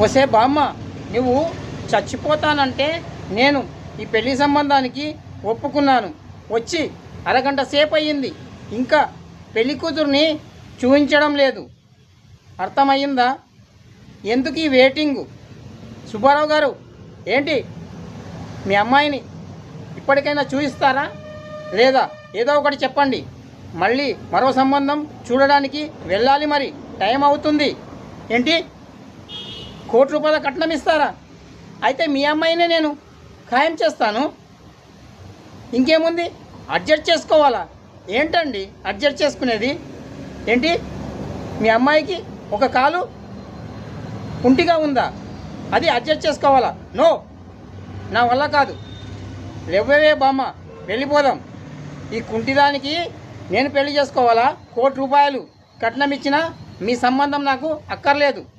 వసే బామ్మ నువ్వు చచ్చిపోతానంటే నేను ఈ పెళ్ళి సంబంధానికి ఒప్పుకున్నాను. వచ్చి అరగంట సేపు అయ్యింది ఇంకా పెళ్ళి కూతుర్ని చూపించడం లేదు. అర్థమయ్యిందా? ఎందుకు ఈ వెయిటింగు? సుబ్బారావు గారు ఏంటి? మీ అమ్మాయిని ఇప్పటికైనా చూపిస్తారా లేదా ఏదో ఒకటి చెప్పండి. మళ్ళీ మరో సంబంధం చూడడానికి వెళ్ళాలి మరి. టైం అవుతుంది. ఏంటి? కోటి రూపాయల కట్నం ఇస్తారా? అయితే మీ అమ్మాయినే నేను ఖాయం చేస్తాను. ఇంకేముంది? అడ్జస్ట్ చేసుకోవాలా? ఏంటండి అడ్జస్ట్ చేసుకునేది? ఏంటి? మీ అమ్మాయికి ఒక కాలు కుంటిగా ఉందా? అది అడ్జస్ట్ చేసుకోవాలా? నో! నా వల్ల కాదు. లేవే బామ్మ వెళ్ళిపోదాం. ఈ కుంటిదానికి నేను పెళ్ళి చేసుకోవాలా? కోటి రూపాయలు కట్నం ఇచ్చినా మీ సంబంధం నాకు అక్కర్లేదు.